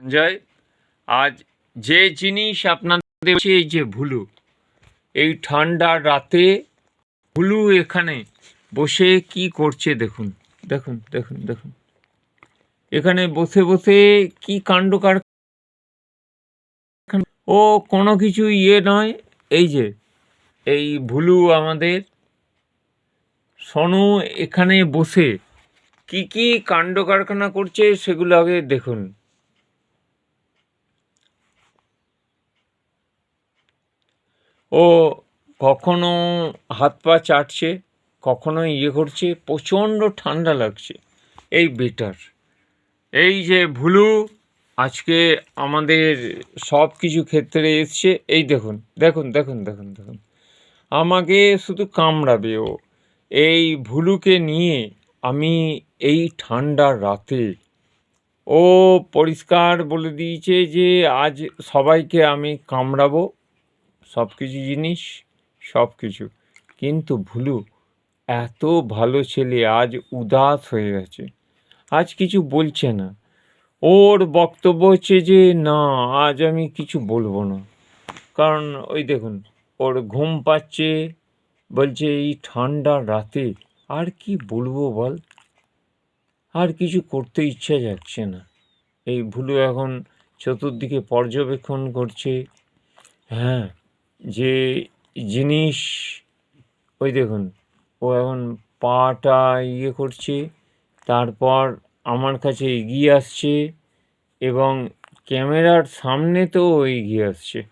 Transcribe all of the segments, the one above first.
সঞ্জয়, আজ যে জিনিস আপনাদের এই যে ভুলু, এই ঠান্ডার রাতে ভুলু এখানে বসে কি করছে দেখুন দেখুন দেখুন দেখুন। এখানে বসে বসে কি কাণ্ড কার ও কোনো কিছু ইয়ে নয়, এই যে, এই ভুলু আমাদের। সনু এখানে বসে কি কি কাণ্ড কারখানা করছে সেগুলো আগে দেখুন। ও কখনো হাত পা চাটছে, কখনো ইয়ে করছে, প্রচণ্ড ঠান্ডা লাগছে। এই বেটার। এই যে ভুলু, আজকে আমাদের সব কিছু ক্ষেত্রে এসছে, এই দেখুন দেখুন দেখুন দেখুন দেখুন। আমাকে শুধু কামড়াবে ও। এই ভুলুকে নিয়ে আমি এই ঠান্ডার রাতে, ও পরিষ্কার বলে দিয়েছে যে আজ সবাইকে আমি কামড়াবো। সব কিছু জিনিস, সব কিছু। কিন্তু ভুলু, এত ভালো ছেলে আজ উদাস হয়ে গেছে। আজ কিছু বলছে না। ওর বক্তব্য হচ্ছে যে, না, আজ আমি কিছু বলব না। কারণ ওই দেখুন, ওর ঘুম পাচ্ছে, বলছে এই ঠান্ডার রাতে আর কি বলব বল? আর কিছু করতে ইচ্ছা যাচ্ছে না। এই ভুলু এখন চতুর্দিকে পর্যবেক্ষণ করছে। হ্যাঁ যে জিনিস, ওই দেখুন, ও এখন পাটা ইয়ে করছে, তারপর আমার কাছে এগিয়ে আসছে এবং ক্যামেরার সামনে তো এগিয়ে আসছে।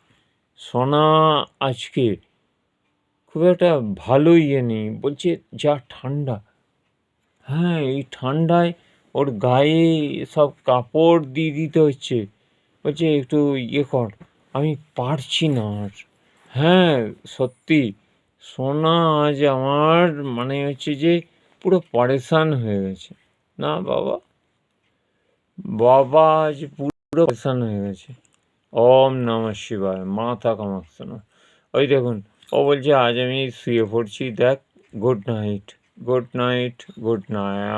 সোনা আজকে খুব একটা ভালো ইয়ে নেই, বলছে যা ঠান্ডা। হ্যাঁ এই ঠান্ডায় ওর গায়ে সব কাপড় দিয়ে দিতে হচ্ছে। বলছে একটু ইয়ে কর, আমি পারছি না আর। হ্যাঁ সত্যি। সোনা আজ আমার মানে হচ্ছে যে পুরো পরেশান হয়ে গেছে। না বাবা? বাবা আজ পুরো পরেশান হয়ে গেছে। ওম নমঃ শিবায়, মাথা কামাচ্ছে না ওই দেখুন, ও বলছে, আজ আমি শুয়ে পড়ছি, দেখ good night good night good night